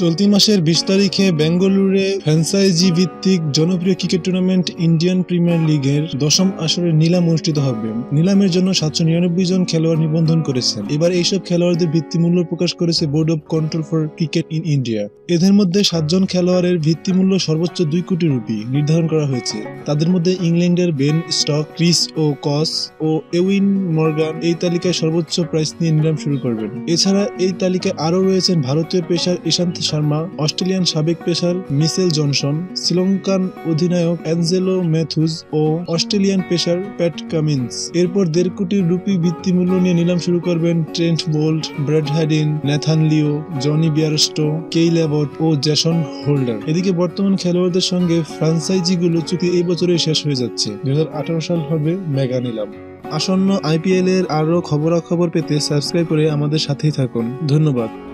চলতি মাসের বিশ তারিখে বেঙ্গালুরুরে ফ্র্যাঞ্চাইজি ভিত্তিক জনপ্রিয় ক্রিকেট টুর্নামেন্ট ইন্ডিয়ান প্রিমিয়ার লিগের দশম আসরের নিলাম অনুষ্ঠিত হবে। নিলামের জন্য সাতশো নিরানব্বই জন খেলোয়াড় নিবন্ধন করেছেন। এবার এইসব খেলোয়াড়দের ভিত্তিমূল্য প্রকাশ করেছে board of control for cricket in India এদের মধ্যে সাতজন খেলোয়াড়ের ভিত্তিমূল্য সর্বোচ্চ দুই কোটি রুপি নির্ধারণ করা হয়েছে। তাদের মধ্যে ইংল্যান্ডের Ben Stokes, Chris Woakes ও এউইন মর্গান এই তালিকায় সর্বোচ্চ প্রাইস নিয়ে নিলাম শুরু করবেন। এছাড়া এই তালিকায় আরও রয়েছেন ভারতীয় পেশার ইশান্ত শর্মা, অস্ট্রেলিয়ান সাবেক পেসার মিসেল জনসন, শ্রীলঙ্কান অধিনায়ক অ্যাঞ্জেলো ম্যাথুজ ও অস্ট্রেলিয়ান পেসার প্যাট কামিন্স। এরপর দেড় কোটি রুপি ভিত্তিমূল্য নিয়ে নিলাম শুরু করবেন Trent Boult Brad Haddin, Nathan Lyon, Jonny Bairstow Kyle Abbott ও জ্যাসন হোল্ডার। এদিকে বর্তমান খেলোয়াড়দের সঙ্গে ফ্রাঞ্চাইজিগুলো চুক্তি এই বছরেই শেষ হয়ে যাচ্ছে। দুই হাজার আঠারো সাল হবে মেগা নিলাম। আসন্ন আইপিএল এর আরও খবরাখবর পেতে সাবস্ক্রাইব করে আমাদের সাথেই থাকুন। ধন্যবাদ।